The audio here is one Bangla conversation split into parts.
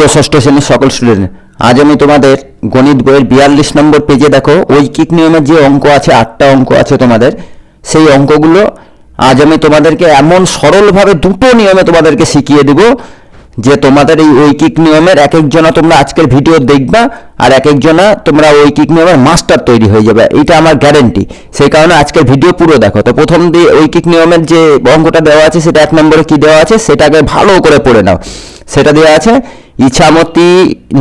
প্রিয় ষষ্ঠ শ্রেণির সকল স্টুডেন্ট আজ আমি তোমাদের গণিত বইয়ের বিয়াল্লিশ নম্বর পেজে দেখো, ঐকিক নিয়মের যে অঙ্ক আছে, আটটা অঙ্ক আছে তোমাদের, সেই অঙ্কগুলো আজ আমি তোমাদেরকে এমন সরলভাবে দুটো নিয়মে তোমাদেরকে শিখিয়ে দেব। যে তোমাদের এই ঐকিক নিয়মের এক একজনা তোমরা আজকের ভিডিও দেখবা, আর এক একজনা তোমরা ঐকিক নিয়মের মাস্টার তৈরি হয়ে যাবে। এটা আমার গ্যারেন্টি সেই কারণে আজকের ভিডিও পুরো দেখো। তো প্রথম দিয়ে ঐকিক নিয়মের যে অঙ্কটা দেওয়া আছে, সেটা এক নম্বরে কি দেওয়া আছে, সেটাকে ভালো করে পড়ে নাও। সেটা দেওয়া আছে, ইছামতি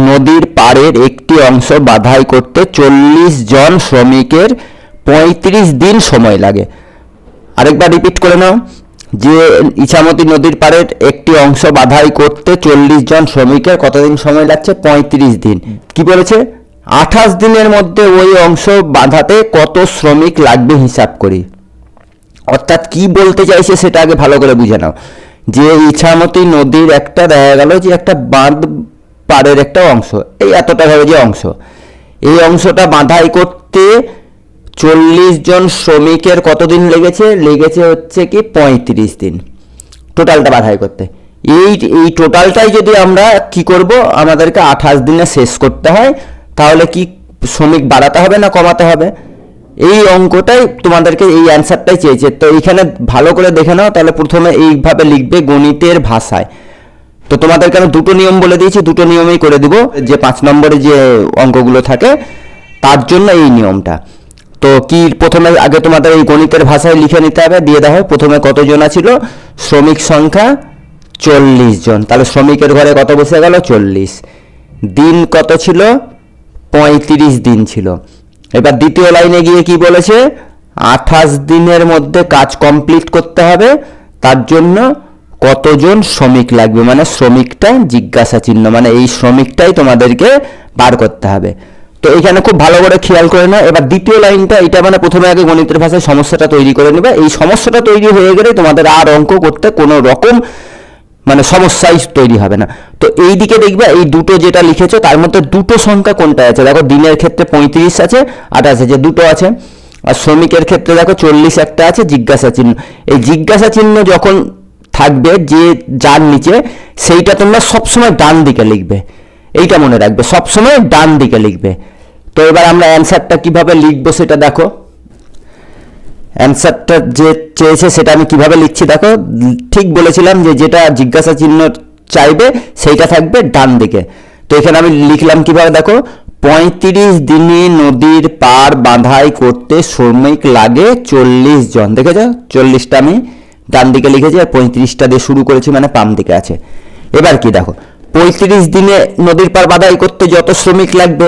নদীর পাড়ের একটি অংশ বাধাই করতে চল্লিশ জন শ্রমিকের পঁয়ত্রিশ দিন সময় লাগে। আরেকবার রিপিট করে নাও। যে ইছামতি নদীর পাড়ের একটি অংশ বাধাই করতে চল্লিশ জন শ্রমিকের কতদিন সময় লাগছে? পঁয়ত্রিশ দিন। কি বলেছে? আঠাশ দিনের মধ্যে ওই অংশ বাঁধাতে কত শ্রমিক লাগবে হিসাব করি। অর্থাৎ কি বলতে চাইছে সেটা আগে ভালো করে বুঝে নাও। যে ইছামতি নদীর একটা দেখা গেল যে একটা বাঁধ পাড়ের একটা অংশ। এই এতটা ভাবে যে অংশ। এই অংশটা বাঁধাই করতে চল্লিশ জন শ্রমিকের কতদিন লেগেছে? লেগেছে হচ্ছে কি পঁয়ত্রিশ দিন। টোটালটা বাধাই করতে। এই এই টোটালটাই যদি আমরা কি করব? আমাদেরকে আঠাশ দিনে শেষ করতে হয়। তাহলে কি শ্রমিক বাড়াতে হবে না কমাতে হবে? এই অঙ্কটাই তোমাদেরকে এই অ্যান্সারটাই চেয়েছে। তো এইখানে ভালো করে দেখে নাও, তাহলে প্রথমে এইভাবে লিখবে গণিতের ভাষায়। তো তোমাদেরকে আমি দুটো নিয়ম বলে দিয়েছি, দুটো নিয়মেই করে দিব। যে পাঁচ নম্বরে যে অঙ্কগুলো থাকে, তার জন্য এই নিয়মটা। তো কি প্রথমে আগে তোমাদের এই গণিতের ভাষায় লিখে নিতে হবে? দিয়ে দেওয়া হয় প্রথমে কতজন ছিল শ্রমিক সংখ্যা চল্লিশ জন। তাহলে শ্রমিকের ঘরে কত বসে গেল? চল্লিশ। দিন কত ছিল? পঁয়ত্রিশ দিন ছিল। এবার দ্বিতীয় লাইনে গিয়ে কি বলেছে? আঠাশ দিনের মধ্যে কাজ কমপ্লিট করতে হবে। তার জন্য কতজন শ্রমিক লাগবে? মানে শ্রমিকটা জিজ্ঞাসা চিহ্ন মানে এই শ্রমিকটাই তোমাদেরকে বার করতে হবে। তো এখানে খুব ভালো করে খেয়াল করে নাও। এবার দ্বিতীয় লাইনটা, এটা মানে প্রথমে আগে গণিতের ভাষায় সমস্যাটা তৈরি করে নেবে। এই সমস্যাটা তৈরি হয়ে গেলে তোমাদের আর অঙ্ক করতে কোনো রকম মানে সমস্যাই তৈরি হবে না। তো এই দিকে দেখবে, এই দুটো যেটা লিখেছো, তার মধ্যে দুটো সংখ্যা কোনটা আছে? দেখো, দিনের ক্ষেত্রে পঁয়ত্রিশ আছে আঠাশ আছে দুটো আছে। আর শ্রমিকের ক্ষেত্রে দেখো, চল্লিশ একটা আছে, জিজ্ঞাসা চিহ্ন। এই জিজ্ঞাসা চিহ্ন যখন থাকবে, যে যার নিচে, সেইটা তোমরা সবসময় ডান দিকে লিখবে। এইটা মনে রাখবে। সবসময় ডান দিকে লিখবে। তো এবার আমরা অ্যান্সারটা কীভাবে লিখব সেটা দেখো। অ্যান্সারটা যে চেয়েছে সেটা আমি কীভাবে লিখছি দেখো। ঠিক বলেছিলাম যে যেটা জিজ্ঞাসা চিহ্ন চাইবে সেইটা থাকবে ডান দিকে। তো এখানে আমি লিখলাম কীভাবে দেখো? পঁয়ত্রিশ দিনে নদীর পার বাঁধাই করতে শ্রমিক লাগে চল্লিশ জন। দেখেছ? চল্লিশটা আমি ডান দিকে লিখেছি আর পঁয়ত্রিশটা দিয়ে শুরু করেছি মানে পাম দিকে আছে। এবার কি দেখো? পঁয়ত্রিশ দিনে নদীর পার বাঁধাই করতে যত শ্রমিক লাগবে,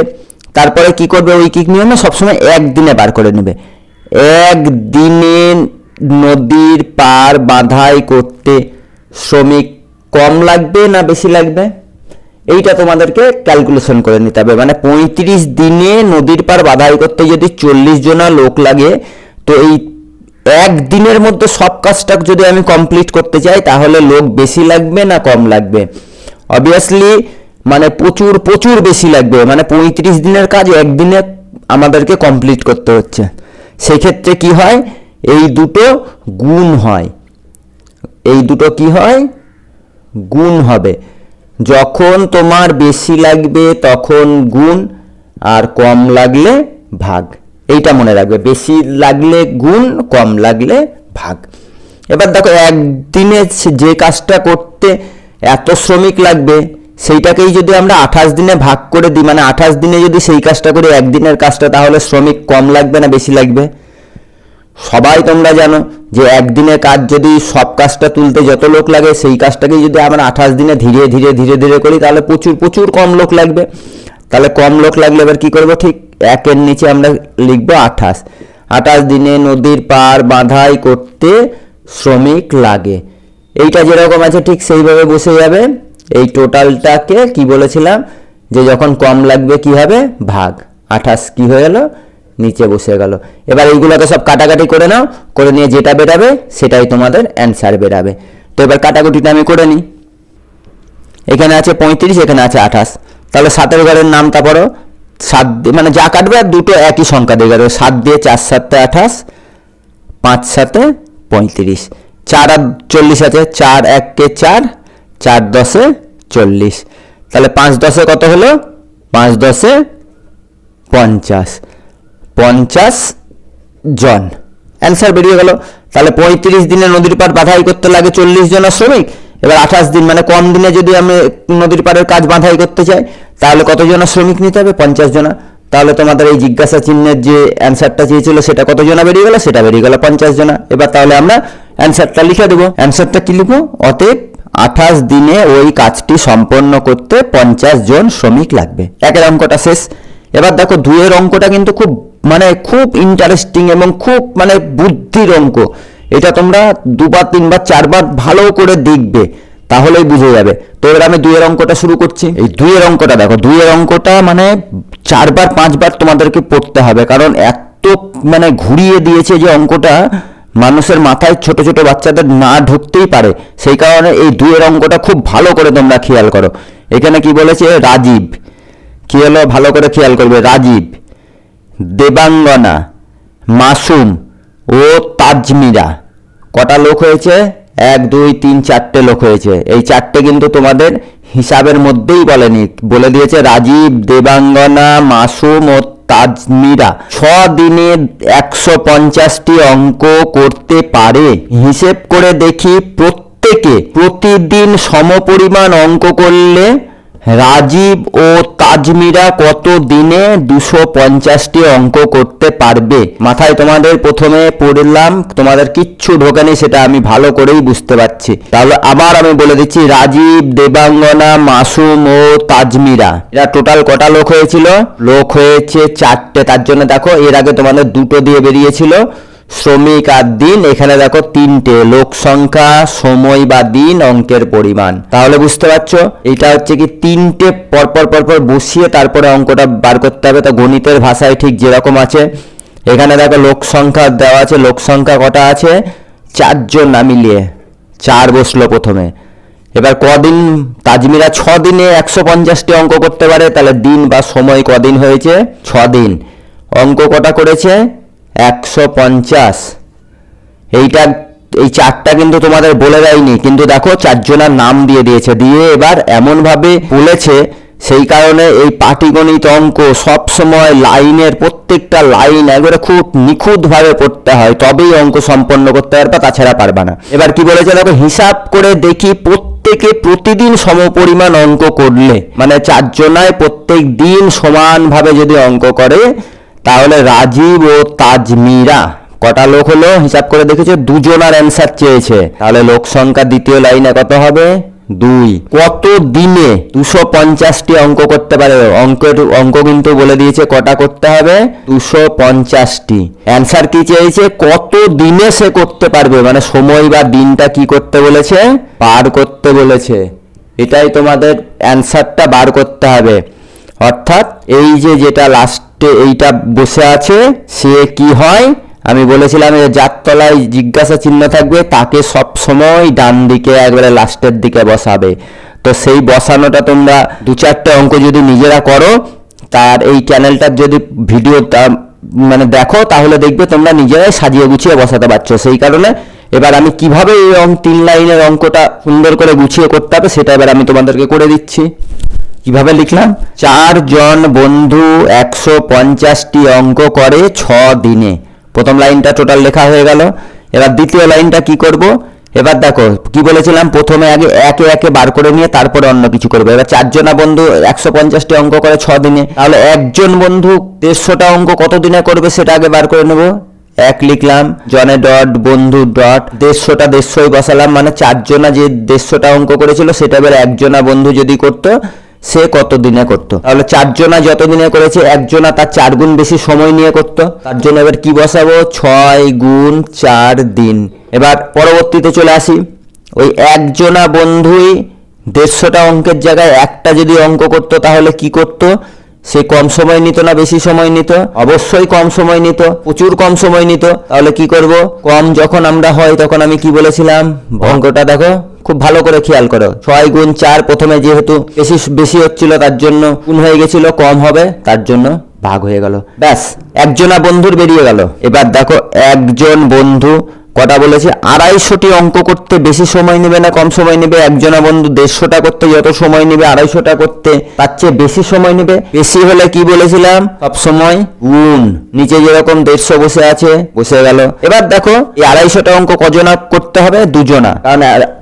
তারপরে কি করবে ওই কি নিয়মে? সবসময় একদিনে বার করে নেবে। একদিনে নদীর পার বাঁধাই করতে শ্রমিক কম লাগবে না বেশি লাগবে? এইটা তোমাদেরকে ক্যালকুলেশন করে নিতে হবে। মানে পঁয়ত্রিশ দিনে নদীর পার বাধাই করতে যদি চল্লিশ জনা লোক লাগে, তো এই এক দিনের মধ্যে সব কাজটা যদি আমি কমপ্লিট করতে চাই, তাহলে লোক বেশি লাগবে না কম লাগবে? অবভিয়াসলি মানে প্রচুর প্রচুর বেশি লাগবে। মানে পঁয়ত্রিশ দিনের কাজ একদিনে আমাদেরকে কমপ্লিট করতে হচ্ছে। সেক্ষেত্রে কি হয়? এই দুটো গুণ হয়। এই দুটো কি হয়? গুণ হবে। যখন তোমার বেশি লাগবে তখন গুণ, আর কম লাগলে ভাগ। এইটা মনে রাখবে। বেশি লাগলে গুণ, কম লাগলে ভাগ। এবার দেখো, একদিনে যে কাজটা করতে এত শ্রমিক লাগবে, সেইটাকেই যদি আমরা আঠাশ দিনে ভাগ করে দিই মানে আঠাশ দিনে যদি সেই কাজটা করি, একদিনের কাজটা, তাহলে শ্রমিক কম লাগবে না বেশি লাগবে? সবাই তোমরা জানো যে একদিনের কাজ যদি সব কাজটা তুলতে যত লোক লাগে, সেই কাজটাকে যদি আমরা আঠাশ দিনে ধীরে ধীরে ধীরে ধীরে করি, তাহলে প্রচুর প্রচুর কম লোক লাগবে। তাহলে কম লোক লাগলে এবার কী করব? ঠিক একের নিচে আমরা লিখব আঠাশ। আঠাশ দিনে নদীর পার বাঁধাই করতে শ্রমিক লাগে। এইটা যেরকম আছে, ঠিক সেইভাবে বসে যাবে। এই টোটালটাকে কি বলেছিলাম? যে যখন কম লাগবে কি হবে? ভাগ। আঠাশ কি হয়ে গেল? নিচে বসে গেল। এবার এইগুলোকে সব কাটাকাটি করে নাও। করে নিয়ে যেটা বেরাবে, সেটাই তোমাদের অ্যান্সার বেরাবে। তো এবার কাটাকুটিটা আমি করে নিই। এখানে আছে পঁয়ত্রিশ, এখানে আছে আঠাশ। তাহলে সাতের ঘরের নামটা পড়ো। সাত মানে যা কাটবে আর দুটো একই সংখ্যা দিয়ে গেল। সাত দিয়ে চার সাতে আঠাশ, পাঁচ সাতে পঁয়ত্রিশ। চার আর চল্লিশ আছে, চার এককে চার চার দশে চল্লিশ। তাহলে পাঁচ দশে কত হলো? পাঁচ দশে পঞ্চাশ। পঞ্চাশ জন। অ্যান্সার বেরিয়ে গেল। তাহলে পঁয়ত্রিশ দিনে নদীর পাড় বাধাই করতে লাগে চল্লিশ জন শ্রমিক। এবার আঠাশ দিন মানে কম দিনে যদি আমি নদীর পাড়ের কাজ বাধাই করতে চাই, তাহলে কতজন শ্রমিক নিতে হবে? পঞ্চাশ জনা। তাহলে তোমাদের এই জিজ্ঞাসা চিহ্নের যে অ্যান্সারটা চেয়েছিল, সেটা কত জনা বেরিয়ে গেল? সেটা বেরিয়ে গেল পঞ্চাশ জনা। এবার তাহলে আমরা অ্যান্সারটা লিখে দেবো। অ্যান্সারটা কি লিখব? অতএব আঠাশ দিনে ওই কাজটি সম্পন্ন করতে পঞ্চাশ জন শ্রমিক লাগবে। একের অঙ্কটা শেষ। এবার দেখো দুয়ের অঙ্কটা কিন্তু খুব মানে খুব ইন্টারেস্টিং এবং খুব মানে বুদ্ধির অঙ্ক। এটা তোমরা দুবার, তিনবার, চারবার ভালো করে দেখবে, তাহলেই বুঝে যাবে। তো এবার আমি দুইয়ের অঙ্কটা শুরু করছি। এই দুইয়ের অঙ্কটা দেখো, দুইয়ের অঙ্কটা মানে চারবার, পাঁচবার তোমাদেরকে পড়তে হবে। কারণ এত মানে ঘুরিয়ে দিয়েছে যে অঙ্কটা মানুষের মাথায় ছোট ছোট বাচ্চাদের না ঢুকতেই পারে। সেই কারণে এই দুয়ের অঙ্কটা খুব ভালো করে তোমরা খেয়াল করো। এখানে কি বলেছে? রাজীব। কি হলো? ভালো করে খেয়াল করবে। রাজীব। দেবাঙ্গনা। মাসুম। ও তাজমিরা। কটা লোক হয়েছে? এক, দুই, তিন, চারটে লোক হয়েছে। এই চারটে কিন্তু তোমাদের হিসাবের মধ্যেই বলেনি। বলে দিয়েছে রাজীব, দেবাঙ্গনা, মাসুম ও তাজমিরা। ছ দিনে একশো পঞ্চাশটি অঙ্ক করতে পারে। হিসেব করে দেখি প্রত্যেকে প্রতিদিন সমপরিমাণ অঙ্ক করলে রাজীব ও তাজমিরা কত দিনে দুশো পঞ্চাশটি অঙ্ক করতে পারবে? মাথায় তোমাদের প্রথমে পড়লাম, তোমাদের কিচ্ছু ঢোকেনি সেটা আমি ভালো করেই বুঝতে পারছি। তাহলে আবার আমি বলে দিচ্ছি, রাজীব, দেবাঙ্গনা, মাসুম ও তাজমিরা। এরা টোটাল কটা লোক হয়েছিল? লোক হয়েছে চারটে, তার জন্য দেখো, এর আগে তোমাদের দুটো দিয়ে বেরিয়েছিল। শ্রমিক আর দিন, এখানে দেখো তিনটে, লোক সংখ্যা, সময় বা দিন, অঙ্কের পরিমাণ। তাহলে বুঝতে পারছ? এটা হচ্ছে কি তিনটে পরপর পরপর বসিয়ে তারপরে অঙ্কটা বার করতে হবে। তো গণিতের ভাষায় ঠিক যেরকম আছে। এখানে দেখো লোক সংখ্যা দেওয়া আছে, লোক সংখ্যা কটা আছে? চারজন না মিলিয়ে। চার বসল প্রথমে। এবার কদিন, তাজমিরা ছ দিনে একশো পঞ্চাশটি অঙ্ক করতে পারে। তাহলে দিন বা সময় কদিন হয়েছে? ছ দিন অঙ্ক কটা করেছে? একশো পঞ্চাশ। এইটা, এই চারটা কিন্তু তোমাদের বলে দেয়নি, কিন্তু দেখো চারজনার নাম দিয়ে দিয়েছে। দিয়ে এবার এমনভাবে বলেছে, সেই কারণে এই পাটিগণিত অঙ্ক সব সময় লাইনের প্রত্যেকটা লাইন একবারে খুব নিখুঁতভাবে পড়তে হয়, তবেই অঙ্ক সম্পন্ন করতে পারবে, তাছাড়া পারবে না। এবার কি বলেছে দেখো, হিসাব করে দেখি প্রত্যেকে প্রতিদিন সমপরিমাণ অঙ্ক করলে মানে চারজনায় প্রত্যেক দিন সমানভাবে যদি অঙ্ক করে তাহলে রাজীব ও তাজমিরা কটা লোক হলো? হিসাব করে দেখেছ? দুজনার অ্যান্সার চেয়েছে। তাহলে লোক সংখ্যা দ্বিতীয় লাইনে কত হবে? দুই। কত দিনে দুশো পঞ্চাশটি অঙ্ক করতে পারে? অঙ্কের অঙ্ক কিন্তু বলে দিয়েছে কটা করতে হবে? দুশো পঞ্চাশটি। অ্যান্সার কি চেয়েছে? কত দিনে সে করতে পারবে? মানে সময় বা দিনটা কি করতে বলেছে? পার করতে বলেছে। এটাই তোমাদের অ্যান্সারটা বার করতে হবে। অর্থাৎ এই যে যেটা লাস্টে এইটা বসে আছে, সে কি হয়? আমি বলেছিলাম যে যার তলায় জিজ্ঞাসা চিহ্ন থাকবে, তাকে সব সময় ডান দিকে একবারে লাস্টের দিকে বসাবে। তো সেই বসানোটা তোমরা দু চারটে অঙ্ক যদি নিজেরা করো, তার এই চ্যানেলটার যদি ভিডিও মানে দেখো, তাহলে দেখবে তোমরা নিজেরাই সাজিয়ে গুছিয়ে বসাতে পারছ। সেই কারণে এবার আমি কীভাবে এই অঙ্ক তিন লাইনের অঙ্কটা সুন্দর করে গুছিয়ে করতে হবে, সেটা এবার আমি তোমাদেরকে করে দিচ্ছি। কীভাবে লিখলাম? চারজন বন্ধু একশো পঞ্চাশটি অঙ্ক করে ছ দিনে প্রথম লাইনটা টোটাল লেখা হয়ে গেল। এবার দ্বিতীয় লাইনটা কি করব? এবার দেখো, কি বলেছিলাম? প্রথমে আগে একে একে বার করে নিয়ে তারপরে অন্য কিছু করব। এবার চারজনা বন্ধু একশো পঞ্চাশটি অঙ্ক করে ছ দিনে তাহলে একজন বন্ধু দেড়শোটা অঙ্ক কত দিনে করবে সেটা আগে বার করে নেব। এক লিখলাম, জনে ডট, বন্ধু ডট, দেড়শোটা দেড়শোই বসালাম। মানে চারজনা যে দেড়শোটা অঙ্ক করেছিল সেটা এবার একজনা বন্ধু যদি করতো সে কত দিনে করতো? তাহলে চারজনা যত দিনে করেছে, একজনা তার চার গুণ বেশি সময় নিয়ে করতো। তার জন্য এবার কি বসাবো? ছয় গুণ চার দিন। এবার পরবর্তীতে চলে আসি। ওই একজনা বন্ধুই দেড়শোটা অঙ্কের জায়গায় একটা যদি অঙ্ক করতো, তাহলে কি করতো? সে কম সময় নিত না, বেশি সময় নিত? অবশ্যই কম সময় নিত, প্রচুর কম সময় নিত। তাহলে কি করব? কম যখন আমরা হয়, তখন আমি কি বলেছিলাম? অঙ্কটা দেখো, খুব ভালো করে খেয়াল করো। ছয় গুণ চার প্রথমে যেহেতু বেশি বেশি হচ্ছিল, তার জন্য গুণ হয়ে গেছিল, কম হবে, তার জন্য ভাগ হয়ে গেল। ব্যাস, একজনা বন্ধুর বেরিয়ে গেল। এবার দেখো, একজন বন্ধু কটা বলেছে? আড়াইশোটি অঙ্ক করতে বেশি সময় নেবে না, কম সময় নেবে? একজনা বন্ধু দেড়শোটা করতে যত সময় নেবে, আড়াইশোটা করতে তার চেয়ে বেশি সময় নেবে? বেশি হলে কি বলেছিলাম? সব সময় গুণ নিচে যেরকম দেড়শো বসে আছে, বসে গেল। এবার দেখো, এই আড়াইশোটা অঙ্ক কজনা করতে হবে? দুজনা। কারণ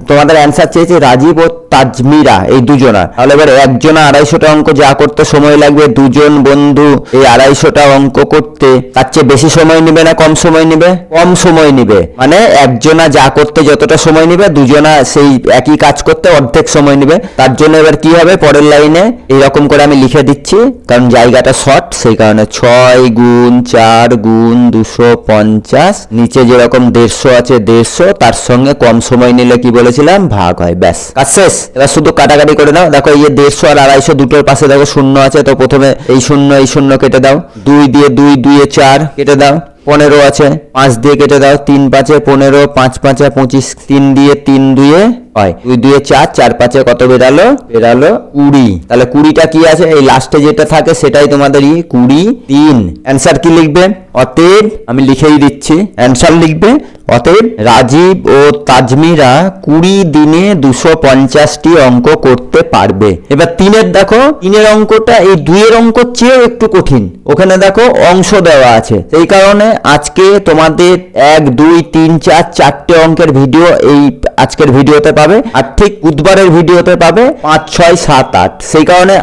তোমাদের অ্যান্সার চেয়েছে রাজীব ও তাজমিরা, এই দুজনা। তাহলে এবার একজনা আড়াইশোটা অঙ্ক যা করতে সময় লাগবে, দুজন বন্ধু এই আড়াইশোটা অঙ্ক করতে। তার চেয়ে বেশি সময় নেবে না কম সময় নেবে? কম সময় নিবে। মানে একজনা যা করতে যতটা সময় নেবে, দুজনা সেই একই কাজ করতে অর্ধেক সময় নেবে। তার জন্য এবার কি হবে? পরের লাইনে এইরকম করে আমি লিখে দিচ্ছি, কারণ জায়গাটা শর্ট সেই কারণে ছয় গুণ চার, গুণ, দুশো, পঞ্চাশ। নিচে যেরকম দেড়শো আছে দেড়শো, তার সঙ্গে কম সময় নিলে কি বলেছিলাম? ভাগ হয়, ব্যাস। কাজ শেষ? এবার শুধু কাটাকাটি করে নাও। দেখো, এই দেড়শো আর আড়াইশো দুটোর পাশে দেখো শূন্য আছে, তো প্রথমে এই শূন্য এই শূন্য কেটে দাও। দুই দিয়ে দুই, দুইয়ে চার কেটে দাও। পনেরো আছে, পাঁচ দিয়ে কেটে দাও। তিন পাঁচে পনেরো, পাঁচ পাঁচে পঁচিশ। তিন দিয়ে তিন দুয়ে হয়। দুই দুয়ে চার চার পাঁচে কত বেরালো? বেরালো কুড়ি। তাহলে কুড়িটা কি আছে? এই লাস্টে যেটা থাকে সেটাই তোমাদের ই কুড়ি তিন। অ্যান্সার কি লিখবে? অতএব আমি লিখেই দিচ্ছি। অ্যান্সার লিখবে? অতএব রাজীব ও তাজমিরা কুড়ি দিনে দুশো পঞ্চাশটি অঙ্ক করতে পারবে। এবার তিনের দেখো, তিনের অঙ্কটা এই দুইয়ের অঙ্ক চেয়েও একটু কঠিন। ওখানে দেখো অংশ দেওয়া আছে। সেই কারণে আজকে তোমাদের এক, দুই, তিন, চার, চারটে অঙ্কের ভিডিও এই আজকের ভিডিওতে পাবে। আর ঠিক বুধবারের ভিডিওতে পাবে পাঁচ, ছয়, সাত, আট। সেই কারণে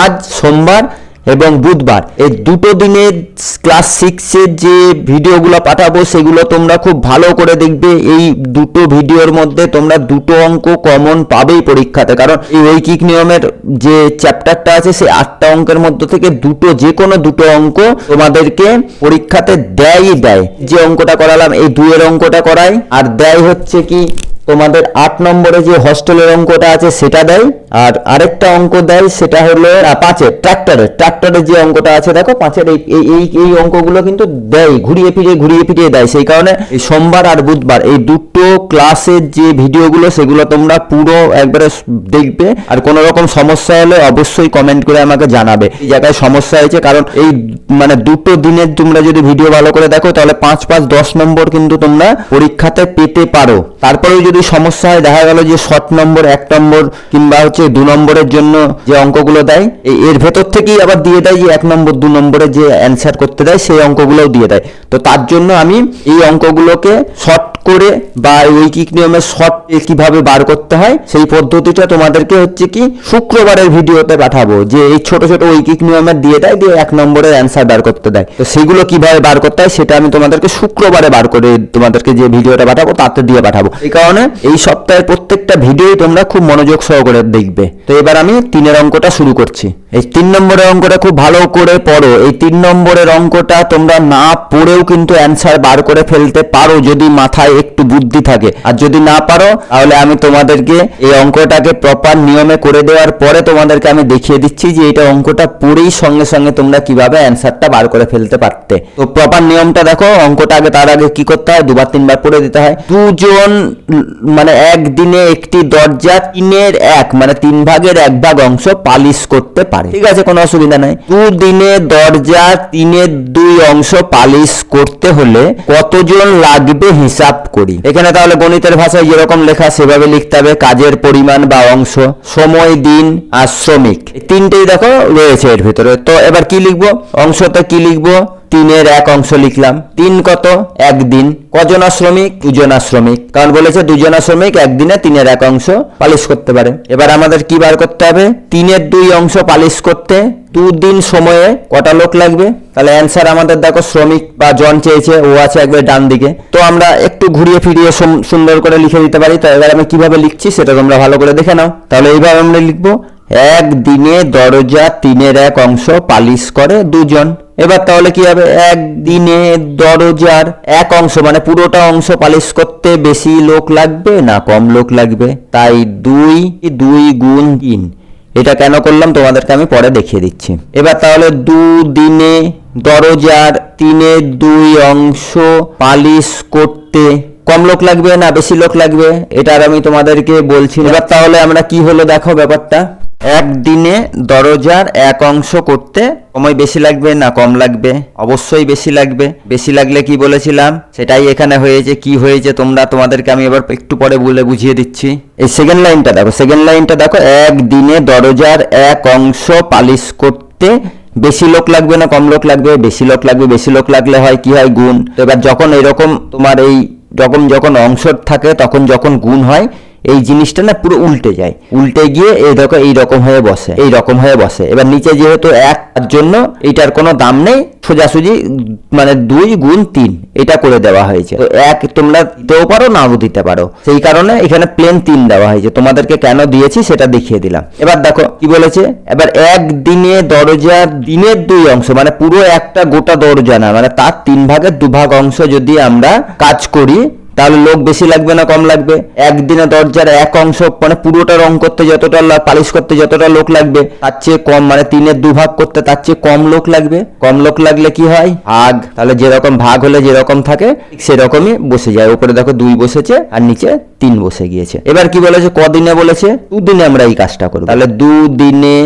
আজ সোমবার এবং বুধবার এই দুটো দিনে ক্লাস সিক্সের যে ভিডিওগুলো পাঠাবো, সেগুলো তোমরা খুব ভালো করে দেখবে। এই দুটো ভিডিওর মধ্যে তোমরা দুটো অঙ্ক কমন পাবেই পরীক্ষাতে। কারণ এই ঐকিক নিয়মের যে চ্যাপ্টারটা আছে, সেই আটটা অঙ্কের মধ্যে থেকে দুটো, যে কোনো দুটো অঙ্ক তোমাদেরকে পরীক্ষাতে দেয়ই দেয়। যে অঙ্কটা করালাম, এই দুইয়ের অঙ্কটা করাই। আর দেয় হচ্ছে কি তোমাদের আট নম্বরে যে হস্টেলের অঙ্কটা আছে, সেটা দেয়। আর আরেকটা অঙ্ক দেয়, সেটা হলো পাঁচের ট্রাক্টরের ট্রাক্টরের যে অঙ্কটা আছে, দেখো, পাঁচের এই, এই- এই অঙ্কগুলো কিন্তু দেয়, ঘুরিয়ে ফিরিয়ে ঘুরিয়ে ফিরিয়ে দেয়। সেই কারণে সোমবার আর বুধবার, এই দুটো ক্লাসের যে ভিডিওগুলো সেগুলো তোমরা পুরো একবারে দেখবে। আর কোনো রকম সমস্যা হলে অবশ্যই কমেন্ট করে আমাকে জানাবে। এই জায়গায় সমস্যা হয়েছে, কারণ এই মানে দুটো দিনের তোমরা যদি ভিডিও ভালো করে দেখো, তাহলে পাঁচ পাঁচ দশ নম্বর কিন্তু তোমরা পরীক্ষাতে পেতে পারো। তারপরেও যদি সমস্যা হয় দেখা গেল যে শর্ট নম্বর, এক নম্বর কিংবা হচ্ছে দু নম্বরের জন্য যে অঙ্কগুলো দেয় এর ভেতর থেকেই আবার দিয়ে দেয় যে এক নম্বর, দু নম্বরে যে অ্যান্সার করতে দেয়, সেই অঙ্কগুলোও দিয়ে দেয়। তো তার জন্য আমি এই অঙ্কগুলোকে শর্ট করে বা ঐকিক নিয়মে শর্ট কীভাবে বার করতে হয়, সেই পদ্ধতিটা তোমাদেরকে হচ্ছে কি শুক্রবারের ভিডিওতে পাঠাবো। যে এই ছোট ছোট ঐকিক নিয়মের দিয়ে দেয়, দিয়ে এক নম্বরের অ্যান্সার বার করতে দেয়। তো সেগুলো কীভাবে বার করতে হয়, সেটা আমি তোমাদেরকে শুক্রবারে বার করে তোমাদেরকে যে ভিডিওটা পাঠাবো, তাতে দিয়ে পাঠাবো। এই কারণে এই সপ্তাহের প্রত্যেকটা ভিডিওই তোমরা খুব মনোযোগ সহকারে দেখবে। তো এবার আমি তিনের অঙ্কটা শুরু করছি। এই তিন নম্বরের অঙ্কটা খুব ভালো করে পড়ো। এই তিন নম্বরের অঙ্কটা তোমরা না পড়েও কিন্তু অ্যান্সার বার করে ফেলতে পারো যদি মাথায় একটু বুদ্ধি থাকে। আর যদি না পারো, তাহলে আমি তোমাদেরকে এই অঙ্কটাকে প্রপার নিয়মে করে দেওয়ার পরে তোমাদেরকে আমি দেখিয়ে দিচ্ছি যে এটা অঙ্কটা পড়েই সঙ্গে সঙ্গে তোমরা কীভাবে অ্যান্সারটা বার করে ফেলতে পারতে। তো প্রপার নিয়মটা দেখো, অঙ্কটা আগে তার আগে কি করতে হয়? দুবার তিনবার পড়ে দিতে হয়। দুজন মানে একদিনে একটি দরজা তিনের এক মানে তিন ভাগের এক ভাগ অংশ পালিশ করতে পারে। ঠিক আছে, কোনো অসুবিধা নাই। দুদিনে দরজা তিনের দুই অংশ পালিশ করতে হলে কতজন লাগবে হিসাব করি। এখানে তাহলে গণিতের ভাষায় যেরকম লেখা, সেভাবে লিখতে হবে, কাজের পরিমাণ বা অংশ, সময়, দিন আর শ্রমিক। তিনটেই দেখো রয়েছে এর ভিতরে। তো এবার কি লিখব? অংশতে কি লিখব? তিনের এক অংশ লিখলাম। তিন কত? একদিন কজনা শ্রমিক দুজনা শ্রমিক কারণ বলেছে দুজনা শ্রমিক একদিনে তিনের এক অংশ পালিশ করতে পারে। এবার আমাদের কি বার করতে হবে? তিনের দুই অংশ পালিশ করতে দুদিন সময়ে কটা লোক লাগবে? তাহলে অ্যান্সার আমাদের দেখো, শ্রমিক বা জন চেয়েছে, ও আছে একবার ডান দিকে। তো আমরা একটু ঘুরিয়ে ফিরিয়ে সুন্দর করে লিখে দিতে পারি। তো এবার আমি কীভাবে লিখছি সেটা তোমরা ভালো করে দেখে নাও। তাহলে এইভাবে আমরা লিখব একদিনে দরজা তিনের এক অংশ পালিশ করে দুজন। এবার তাহলে কি হবে? একদিনে দরজার এক অংশ মানে পুরোটা অংশ পালিশ করতে বেশি লোক লাগবে না কম লোক লাগবে? তাই দুই দুই গুণ তিন। এটা কেন করলাম? তোমাদেরকে আমি পরে দেখিয়ে দিচ্ছি। এবার তাহলে দুদিনে দরজার তিনে দুই অংশ পালিশ করতে কম লোক লাগবে না বেশি লোক লাগবে? এটা আর আমি তোমাদেরকে বলছি এবার তাহলে আমরা কি হলো? দেখো ব্যাপারটা। একদিনে দরজার এক অংশ করতে সময় বেশি লাগবে না কম লাগবে? অবশ্যই বেশি লাগবে। বেশি লাগলে কি বলেছিলাম? সেটাই এখানে হয়েছে, কি হয়েছে তোমরা তোমাদেরকে আমি এবার একটু পরে বলে বুঝিয়ে দিচ্ছি। এই সেকেন্ড লাইনটা দেখো সেকেন্ড লাইনটা দেখো, একদিনে দরজার এক অংশ পালিশ করতে বেশি লোক লাগবে না কম লোক লাগবে? বেশি লোক লাগবে, বেশি লোক লাগলে হয় কি হয়? গুণ। এবার যখন এরকম তোমার এই রকম যখন অংশ থাকে, তখন যখন গুণ হয় এই জিনিসটা না পুরো উল্টে যায়। উল্টে গিয়ে এই দেখো, এই রকম হয়ে বসে, এই রকম হয়ে বসে। এবার নিচে যেহেতু এক তার জন্য এইটার কোনো দাম নেই, সোজাসুজি মানে দুই গুণ তিন এটা করে দেওয়া হয়েছে। তো এক তোমরা দিতেও পারো, নাও দিতে পারো। সেই কারণে এখানে প্লেন তিন দেওয়া হয়েছে। তোমাদেরকে কেন দিয়েছি সেটা দেখিয়ে দিলাম। এবার দেখো, কি বলেছে? এবার এক দিনে দরজার দিনের দুই অংশ মানে পুরো একটা গোটা দরজা না মানে তার তিন ভাগের দুভাগ অংশ যদি আমরা কাজ করি তাহলে লোক বেশি লাগবে না, কম লাগবে? একদিনে দরজার এক অংশ মানে পুরোটা রং করতে যতটা পালিশ করতে যতটা লোক লাগবে, তার চেয়ে কম মানে তিনের দুভাগ করতে তার চেয়ে কম লোক লাগবে। কম লোক লাগলে কি হয়? ভাগ। তাহলে যেরকম ভাগ হলে যেরকম থাকে সেরকমই বসে যায়। উপরে দেখো দুই বসেছে, আর নিচে তিন বসে গিয়েছে। এবার কি বলেছে? কদিনে বলেছে? দুদিনে আমরা এই কাজটা করব। তাহলে দুদিনে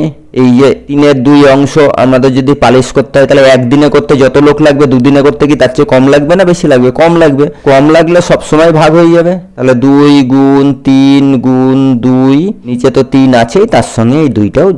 এই যে তিনের দুই অংশ আমাদের যদি পালিশ করতে হয়, তাহলে একদিনে করতে যত লোক লাগবে, দুদিনে করতে কি তার চেয়ে কম লাগবে না বেশি লাগবে? কম লাগবে। কম লাগলে সব সময় ভাগ হয়ে যাবে। তাহলে দুই গুণ তিন গুণ দুই, নিচে তো তিন আছেই, তার সঙ্গে এই দুইটাও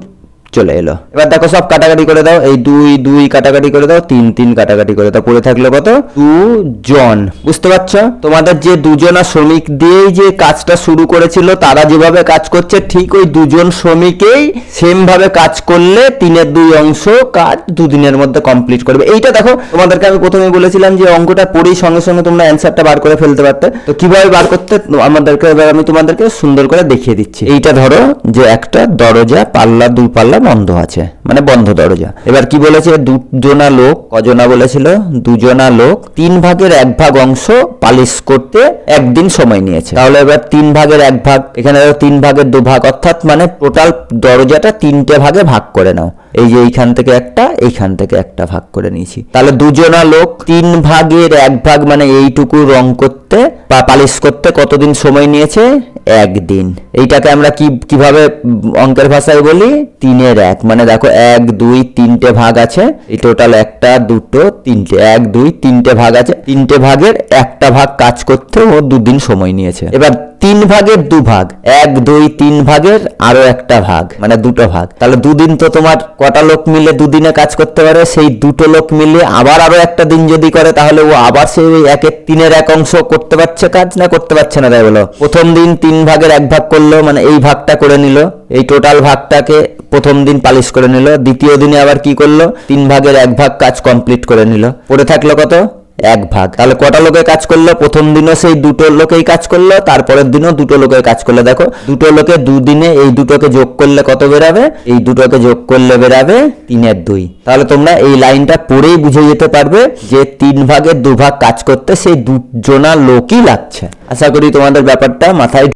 চলে এলো। এবার দেখো সব কাটাকাটি করে দাও। এই দুই দুই কাটাকাটি করে দাও, তিন তিন কাটাকাটি করে দাও। পড়ে থাকল কত? দুজন। বুঝতে পারছ? তোমাদের যে দুজনা শ্রমিক দিয়েই যে কাজটা শুরু করেছিল, তারা যেভাবে কাজ করছে, ঠিক ওই দুজন শ্রমিকেই সেম ভাবে কাজ করলে তিনের দুই অংশ কাজ দুদিনের মধ্যে কমপ্লিট করবে। এইটা দেখো, তোমাদেরকে আমি প্রথমে বলেছিলাম যে অঙ্কটা পড়েই সঙ্গে সঙ্গে তোমরা অ্যান্সারটা বার করে ফেলতে পারতে। তো কীভাবে বার করতে, আমাদেরকে এবার আমি তোমাদেরকে সুন্দর করে দেখিয়ে দিচ্ছি। এইটা ধরো যে একটা দরজা, পাল্লা, দুই পাল্লা বন্ধ আছে মানে বন্ধ দরজা। এবার কি বলেছে? দুজনা লোক, কজনা বলেছিল? দুজনা লোক, তিন ভাগের এক ভাগ অংশ পালিশ করতে একদিন সময় নিয়েছে। তাহলে এবার তিন ভাগের এক ভাগ, এখানে তিন ভাগের দু ভাগ, অর্থাৎ মানে টোটাল দরজাটা তিনটে ভাগে ভাগ করে নাও। এই যে এইখান থেকে একটা, এইখান থেকে একটা ভাগ করে নিয়েছি। তাহলে দুজনা লোক তিন ভাগের এক ভাগ মানে এইটুকু রং করতে বা পালিশ করতে কতদিন সময় নিয়েছে? একদিন। এইটাকে আমরা কি, কীভাবে অঙ্কের ভাষায় বলি? তিনের এক। মানে দেখো এক, দুই, তিনটে ভাগ আছে। এই টোটাল একটা, দুটো, তিনটে। এক, দুই, তিনটে ভাগ আছে। তিনটে ভাগের একটা ভাগ কাজ করতে ও দুদিন সময় নিয়েছে। এবার তিন ভাগের দু ভাগ। এক, দুই, তিন ভাগের আরও একটা ভাগ। মানে দুটো ভাগ। তাহলে দুদিন তো তোমার কটা লোক মিলে দুদিনে কাজ করতে পারে, সেই দুটো লোক মিলে আবার আরও একটা দিন যদি করে, তাহলে ও আবার সেই একের তিনের এক অংশ করতে পারছে কাজ না করতে পারছে না তাই বলো? প্রথম দিন তিন ভাগের এক ভাগ করল মানে এই ভাগটা করে নিল, এই টোটাল ভাগটাকে প্রথম দিন পালিশ করে নিল, দ্বিতীয় দিনে আবার কি করল? তিন ভাগের এক ভাগ কাজ কমপ্লিট করে নিল। পড়ে থাকল কত? এক ভাগ। তাহলে কটা লোকে কাজ করল? প্রথম দিনও সেই দুটো লোকেই কাজ করল, তারপরের দিনও দুটো লোকের কাজ করলে। দেখো, দুটো লোকে দুদিনে এই দুটোকে যোগ করলে কত বেরাবে? এই দুটোকে যোগ করলে বেরাবে তিনের দুই। তাহলে তোমরা এই লাইনটা পড়েই বুঝে যেতে পারবে যে তিন ভাগের দুভাগ কাজ করতে সেই দুজনা লোকই লাগছে। আশা করি তোমাদের ব্যাপারটা মাথায়